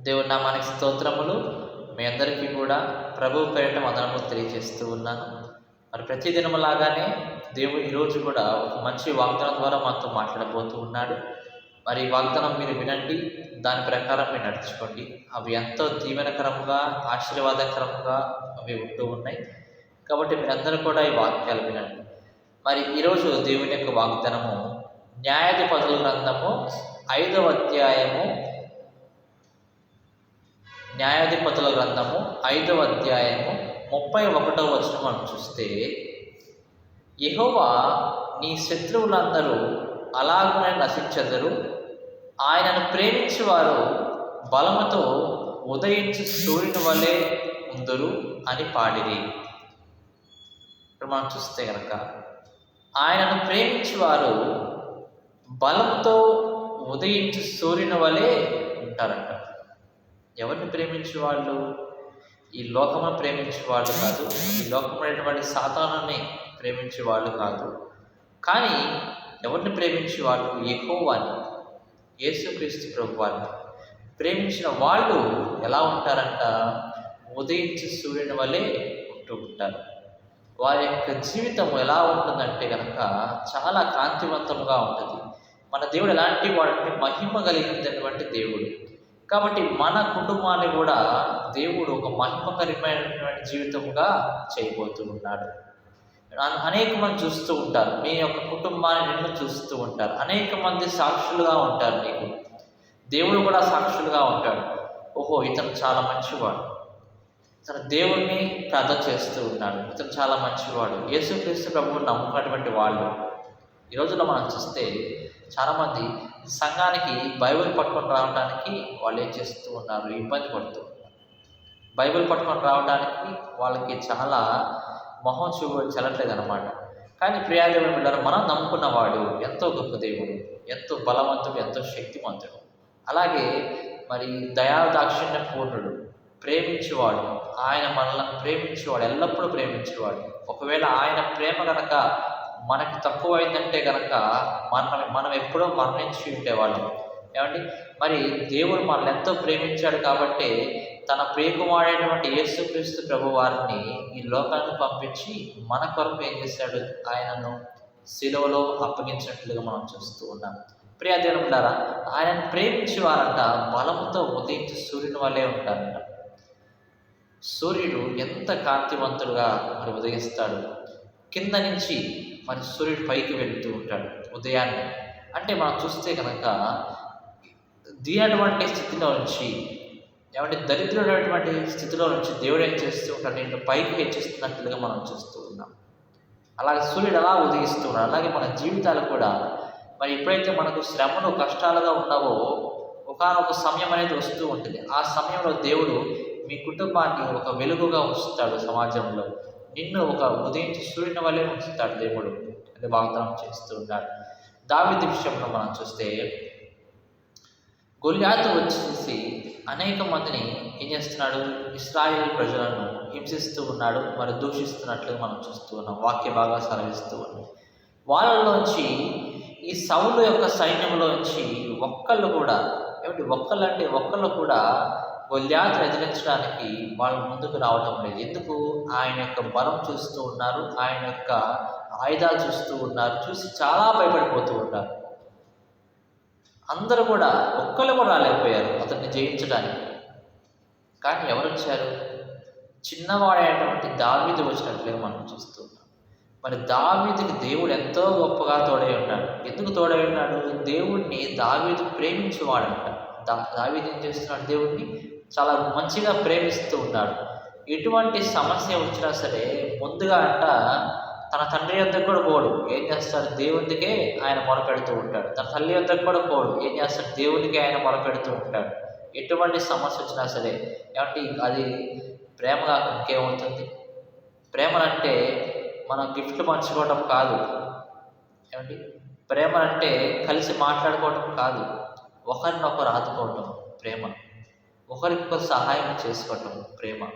దేవుని నామానికి స్తోత్రములు. మీ అందరికీ కూడా ప్రభు పేరిట వందనములు తెలియజేస్తూ ఉన్నాను. మరి ప్రతి దినము లాగానే దేవుడు ఈరోజు కూడా ఒక మంచి వాగ్దానం ద్వారా మనతో మాట్లాడబోతూ ఉన్నాడు. మరి వాగ్దానం మీరు వినండి దాని ప్రకారం మీరు నడుచుకోండి. అవి ఎంతో దీవెనకరంగా ఆశీర్వాదకరంగా అవి ఉంటూ ఉన్నాయి. కాబట్టి మీరందరూ కూడా ఈ వాక్యాలు వినండి. మరి ఈరోజు దేవుని యొక్క వాగ్దానము న్యాయాధిపతుల గ్రంథము ఐదవ అధ్యాయము న్యాయాధిపతుల గ్రంథము ఐదవ అధ్యాయము ముప్పై ఒకటవ వచనం మనం చూస్తే యహోవా నీ శత్రువులందరూ అలాగనే నశించెదరు. ఆయనను ప్రేమించి వారు బలముతో ఉదయించి సూర్యుని వలె ఉందరు అని పాడిరి. ఇప్పుడు మనం చూస్తే కనుక ఆయనను ప్రేమించి వారు బలంతో ఉదయించి సూర్యుని వలె ఉంటారంట. ఎవరిని ప్రేమించే వాళ్ళు ఈ లోకమును ప్రేమించే వాళ్ళు కాదు. ఈ లోకమైనటువంటి సాతానాన్ని ప్రేమించే వాళ్ళు కాదు. కానీ ఎవరిని ప్రేమించే వాళ్ళు యెహోవాని యేసుక్రీస్తు ప్రభువాన్ని ప్రేమించిన వాళ్ళు ఎలా ఉంటారంట? ఉదయించి సూర్యుని వల్లే ఉంటూ ఉంటారు. వారి యొక్క జీవితం ఎలా ఉంటుందంటే కనుక చాలా కాంతివంతంగా ఉంటుంది. మన దేవుడు ఎలాంటి వాడిని మహిమ కలిగినటువంటి దేవుడు. కాబట్టి మన కుటుంబాన్ని కూడా దేవుడు ఒక మహిమకరమైనటువంటి జీవితంగా చేయబోతూ ఉన్నాడు. అనేక మంది చూస్తూ ఉంటారు. మీ యొక్క కుటుంబాన్ని నిన్ను చూస్తూ ఉంటారు. అనేక మంది సాక్షులుగా ఉంటారు నీకు. దేవుడు కూడా సాక్షులుగా ఉంటాడు. ఓహో ఇతను చాలా మంచివాడు. ఇతను దేవుణ్ణి ప్రార్థన చేస్తూ ఉన్నాడు. ఇతను చాలా మంచివాడు. యేసుక్రీస్తు ప్రభువుని నమ్ముకున్నటువంటి వాళ్ళు. ఈ రోజుల్లో మనం చూస్తే చాలామంది సంఘానికి బైబిల్ పట్టుకొని రావడానికి వాళ్ళు ఏం చేస్తూ ఉన్నారు? ఇబ్బంది పడుతూ ఉన్నారు. బైబిల్ పట్టుకొని రావడానికి వాళ్ళకి చాలా మొహం చూపు చెల్లట్లేదు అనమాట కానీ ప్రియాదేవుడు బిడ్డారు మనం నమ్ముకున్నవాడు ఎంతో గొప్ప దేవుడు ఎంతో బలవంతుడు ఎంతో శక్తివంతుడు అలాగే మరి దయాదాక్షిణ్య పూర్ణుడు ప్రేమించేవాడు ఆయన మనల్ని ప్రేమించేవాడు ఎల్లప్పుడూ ప్రేమించేవాడు. ఒకవేళ ఆయన ప్రేమ కనుక మనకి తక్కువైందంటే కనుక మనం మనం ఎప్పుడో మరణించి ఉండేవాళ్ళం. ఏమండి? మరి దేవుడు మనల్ని ఎంతో ప్రేమించాడు కాబట్టి తన ప్రియకుమారైనటువంటి యేసుక్రీస్తు ప్రభు వారిని ఈ లోకానికి పంపించి మన కొరకు ఏం చేశాడు? ఆయనను శిలువలో అప్పగించినట్లుగా మనం చూస్తూ ఉన్నాం. ప్రియాదేవులారా ఆయనను ప్రేమించి వారంట బలంతో ఉదయించి సూర్యుని వల్లే ఉంటారంట. సూర్యుడు ఎంత కాంతివంతుడుగా మరి ఉదయిస్తాడు? కింద నుంచి మరి సూర్యుడు పైకి వెళుతూ ఉంటాడు ఉదయాన్నే. అంటే మనం చూస్తే కనుక దీనటువంటి స్థితిలో నుంచి ఏమంటే దరిద్రుడైనటువంటి స్థితిలో నుంచి దేవుడు ఏం చేస్తూ ఉంటాడు? నేను పైకి హెచ్చిస్తున్నట్లుగా మనం చూస్తూ ఉన్నాం. అలాగే సూర్యుడు అలా ఉదయిస్తూ ఉన్నాడు? అలాగే మన జీవితాలు కూడా. మరి ఎప్పుడైతే మనకు శ్రమలు కష్టాలుగా ఉన్నావో ఒకనొక సమయం అనేది వస్తూ ఉంటుంది. ఆ సమయంలో దేవుడు మీ కుటుంబాన్ని ఒక వెలుగుగా ఉంచుతాడు సమాజంలో. నిన్ను ఒక ఉదయించి సూర్యుని వల్లే ఉంచుతాడు దేవుడు అని వాగ్దానం చేస్తూ ఉన్నాడు దావిది విషయంలో మనం చూస్తే గొల్యాతు వచ్చేసి అనేక మందిని ఏం చేస్తున్నాడు? ఇస్రాయేల్ ప్రజలను హింసిస్తూ ఉన్నాడు మరి దూషిస్తున్నట్లు మనం చూస్తూ ఉన్నాం వాక్య బాగా సరవిస్తూ ఉన్నాం వాళ్ళలోంచి ఈ సౌలు యొక్క సైన్యంలోంచి ఒక్కళ్ళు కూడా ఏమిటి ఒక్కళ్ళు అంటే ఒక్కళ్ళు కూడా గొల్యాత్ ఎదిరించడానికి వాళ్ళు ముందుకు రావటం లేదు. ఎందుకు? ఆయన యొక్క బలం చూస్తూ ఉన్నారు. ఆయన యొక్క ఆయుధాలు చూస్తూ ఉన్నారు. చూసి చాలా భయపడిపోతూ ఉన్నారు. అందరూ కూడా ఒక్కళ్ళు కూడా రాలేకపోయారు అతన్ని జయించడానికి. కానీ ఎవరు వచ్చారు చిన్నవాడైనటువంటి దావీదు వచ్చినట్లుగా మనం చూస్తున్నాం మరి దావీదికి దేవుడు ఎంతో గొప్పగా తోడై ఉన్నాడు ఎందుకు తోడై ఉన్నాడు దేవుడిని దావీదు ప్రేమించేవాడంట. దా దావీదు ఏం చేస్తున్నాడు? దేవుడిని చాలా మంచిగా ప్రేమిస్తూ ఉన్నాడు. ఎటువంటి సమస్య వచ్చినా సరే ముందుగా అంట తన తండ్రి వద్దకు కూడా పోడు. ఏం చేస్తాడు? దేవునికే ఆయన మొరపెడుతూ ఉంటాడు. తన తల్లి వద్దకు కూడా పోడు. ఏం చేస్తాడు? దేవునికి ఆయన మొరపెడుతూ ఉంటాడు. ఎటువంటి సమస్య వచ్చినా సరే ఏమంటే అది ప్రేమగా ఇంకేమవుతుంది? ప్రేమనంటే మనం గిఫ్ట్లు పంచుకోవడం కాదు. ఏమండి? ప్రేమ అంటే కలిసి మాట్లాడుకోవడం కాదు. ఒకరినొకరు ఆదుకోవటం ప్రేమ. ఒకరికొకరు సహాయం చేసుకోవటం ప్రేమ.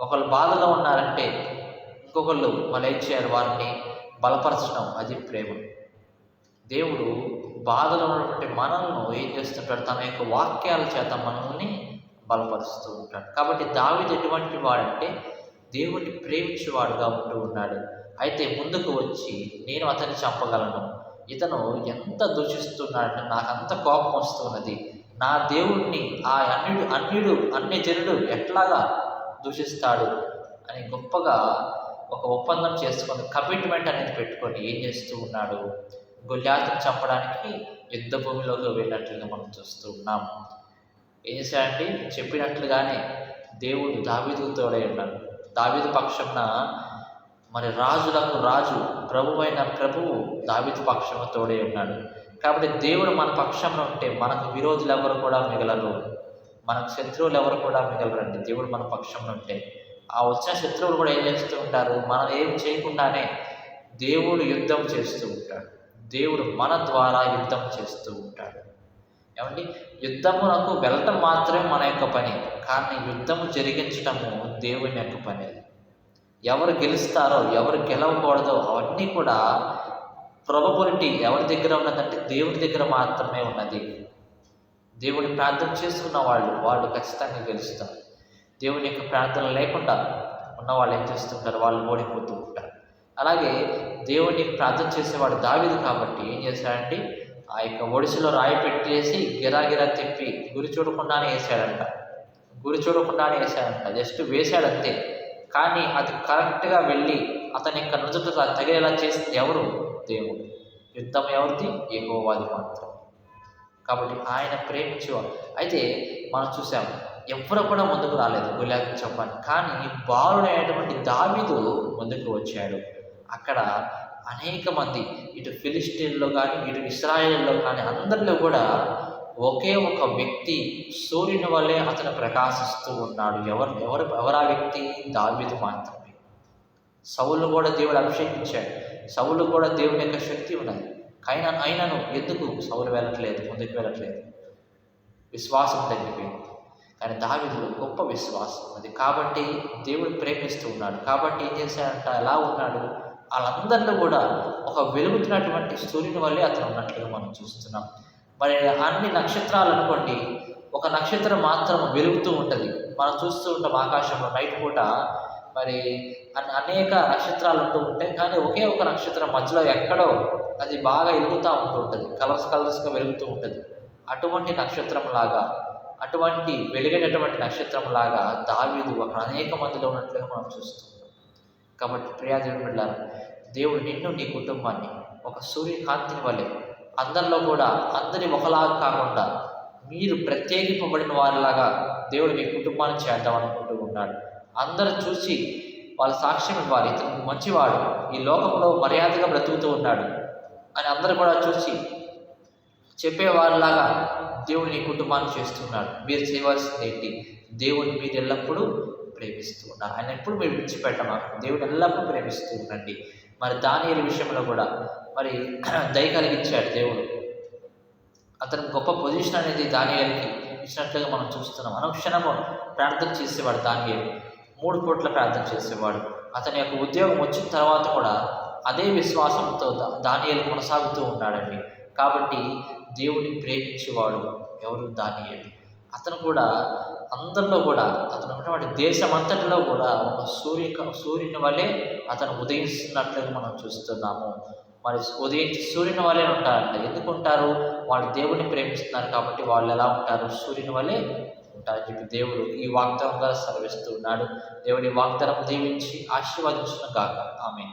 ఒకళ్ళు బాధలో ఉన్నారంటే ఇంకొకళ్ళు వాళ్ళు ఏం చేయాలి వారిని బలపరచడం అది ప్రేమ. దేవుడు బాధలో ఉన్నటువంటి మనల్ని ఏం చేస్తుంటాడు? తన యొక్క వాక్యాల చేత మనల్ని బలపరుస్తూ ఉంటాడు. కాబట్టి దావిది ఎటువంటి వాడంటే దేవుడిని ప్రేమించేవాడుగా ఉంటూ ఉన్నాడు. అయితే ముందుకు వచ్చి నేను అతన్ని చంపగలను. ఇతను ఎంత దూషిస్తున్నాడంటే నాకు అంత కోపం వస్తున్నది. నా దేవుణ్ణి ఆ అన్యుడు అన్యుడు అన్య జనుడు ఎట్లాగా దూషిస్తాడు? అని గొప్పగా ఒక ఒప్పందం చేసుకొని కమిట్మెంట్ అనేది పెట్టుకొని ఏం చేస్తూ ఉన్నాడు? గొల్లాతుని చంపడానికి యుద్ధ భూమిలోకి వెళ్ళినట్లుగా మనం చూస్తూ ఉన్నాం. ఏం చేశాడంటే చెప్పినట్లుగానే దేవుడు దావిదుతోడే ఉన్నాడు. దావిదు పక్షంన మరి రాజులకు రాజు ప్రభువైన ప్రభువు దావీదు పక్షముతోడే ఉన్నాడు. కాబట్టి దేవుడు మన పక్షంలో ఉంటే మనకు విరోధులు ఎవరు కూడా మిగలరు. మనకు శత్రువులు ఎవరు కూడా మిగలరండి. దేవుడు మన పక్షంలో ఉంటే. ఆ వచ్చిన శత్రువులు కూడా ఏం చేస్తూ ఉంటారు? మనం ఏం చేయకుండానే దేవుడు యుద్ధం చేస్తూ ఉంటాడు. దేవుడు మన ద్వారా యుద్ధం చేస్తూ ఉంటాడు. ఏమండి? యుద్ధమునకు వెళ్ళటం మాత్రమే మన యొక్క పని. కానీ యుద్ధము జరిగించటము దేవుని యొక్క పని. ఎవరు గెలుస్తారో ఎవరు గెలవకూడదో అవన్నీ కూడా ప్రొబబిలిటీ ఎవరి దగ్గర ఉన్నదంటే దేవుడి దగ్గర మాత్రమే ఉన్నది. దేవుడిని ప్రార్థన చేసుకున్న వాళ్ళు వాళ్ళు ఖచ్చితంగా గెలుస్తారు. దేవుని యొక్క ప్రార్థన లేకుండా ఉన్న వాళ్ళు ఏం చేస్తుంటారు? వాళ్ళు ఓడిపోతూ ఉంటారు. అలాగే దేవుని ప్రార్థన చేసేవాడు దావిదు కాబట్టి ఏం చేశాడంటే ఆ యొక్క ఒడిసిలో రాయి పెట్టేసి గిరాగిరా తిప్పి గురి చూడకుండానే వేసాడంట గురి చూడకుండానే వేసాడంట జస్ట్ వేసాడంతే కానీ అది కరెక్ట్గా వెళ్ళి అతని యొక్క నుదుట తగిలేలా చేసింది ఎవరు? దేవుడు. యుద్ధం ఎవరిది? ఎగోవాది మాత్రం కాబట్టి ఆయన ప్రేమించేవాడు. అయితే మనం చూసాం ఎవరు కూడా ముందుకు రాలేదు. గులాబీ చెప్పాలి. కానీ బాలుడైనటువంటి దావిదు ముందుకు వచ్చాడు. అక్కడ అనేక మంది ఇటు ఫిలిస్టీన్లో కానీ ఇటు ఇస్రాయేల్లో కానీ అందరిలో కూడా ఒకే ఒక వ్యక్తి సూర్యుని వల్లే అతను ప్రకాశిస్తూ ఉన్నాడు. ఎవరు ఎవరు ఎవరా వ్యక్తి? దావీదు మాత్రమే. సౌలు కూడా దేవుడు అభిషేకించాడు. సౌలు కూడా దేవుని యొక్క శక్తి ఉన్నది. అయినా అయినను ఎందుకు సౌలు వెళ్ళట్లేదు ముందుకు వెళ్ళట్లేదు? విశ్వాసం తగ్గిపోయింది. కానీ దావిదులో గొప్ప విశ్వాసం అది కాబట్టి దేవుడు ప్రేమిస్తూ ఉన్నాడు. కాబట్టి ఏం చేశాడంట? ఎలా ఉన్నాడు? వాళ్ళందరిలో కూడా ఒక వెలుగుతున్నటువంటి సూర్యుని వల్లే అతను ఉన్నట్లుగా మనం చూస్తున్నాం. మరి అన్ని నక్షత్రాలు అనుకోండి ఒక నక్షత్రం మాత్రం వెలుగుతూ ఉంటుంది. మనం చూస్తూ ఉంటాం ఆకాశంలో నైట్ పూట. మరి అనేక నక్షత్రాలు ఉంటూ ఉంటాయి. కానీ ఒకే ఒక నక్షత్రం మధ్యలో ఎక్కడో అది బాగా వెలుగుతూ ఉంటూ ఉంటుంది. కలర్స్ కలర్స్గా వెలుగుతూ ఉంటుంది. అటువంటి నక్షత్రం లాగా అటువంటి వెలిగేటటువంటి నక్షత్రం లాగా దావీదు ఒక అనేక మందిలో ఉన్నట్లుగా మనం చూస్తున్నాం కాబట్టి ప్రియాదేవుడు బిడ్డారు దేవుడు నిన్ను నీ కుటుంబాన్ని ఒక సూర్యకాంతిని వలె అందరిలో కూడా అందరి ఒకలాగా కాకుండా మీరు ప్రత్యేకింపబడిన వారిలాగా దేవుడు మీ కుటుంబాన్ని చేద్దాం అనుకుంటూ ఉన్నాడు. అందరూ చూసి వాళ్ళ సాక్ష్యం ఇవ్వాలి. ఇతను మంచివాడు. ఈ లోకంలో మర్యాదగా బ్రతుకుతూ ఉన్నాడు అని అందరూ కూడా చూసి చెప్పేవారిలాగా దేవుడు నీ కుటుంబాన్ని చేస్తున్నాడు. మీరు చేయవలసింది ఏంటి? దేవుడిని మీరు ఎల్లప్పుడూ ప్రేమిస్తూ ఉన్నారు ఆయన ఎప్పుడు మీరు విడిచిపెట్టమాకు దేవుడు ఎల్లప్పుడూ ప్రేమిస్తూ ఉండండి. మరి దాని విషయంలో కూడా మరి దయ కలిగించాడు దేవుడు. అతను గొప్ప పొజిషన్ అనేది దానియాలకి ఇచ్చినట్లుగా మనం చూస్తున్నాం. అనుక్షణము ప్రార్థన చేసేవాడు దానియాలు. మూడు పూట్ల ప్రార్థన చేసేవాడు. అతని యొక్క ఉద్యోగం వచ్చిన తర్వాత కూడా అదే విశ్వాసంతో దానియాలు కొనసాగుతూ ఉన్నాడండి. కాబట్టి దేవుడిని ప్రేమించేవాడు ఎవరు దానియాలు? అతను కూడా అందరిలో కూడా అతను ఉన్నటువంటి దేశమంతటిలో కూడా ఒక సూర్య సూర్యుని వలె అతను ఉదయిస్తున్నట్లుగా మనం చూస్తున్నాము. మరి ఉదయించి సూర్యుని వలె ఉంటారంట. ఎందుకు ఉంటారు? వాళ్ళు దేవుని ప్రేమిస్తున్నారు కాబట్టి వాళ్ళు ఎలా ఉంటారు? సూర్యుని వలె ఉంటారని చెప్పి దేవుడు ఈ వాగ్దానంగా సెలవిస్తూ ఉన్నాడు. దేవుడి వాగ్దానం దీవించి ఆశీర్వదించిన గాక. ఆమె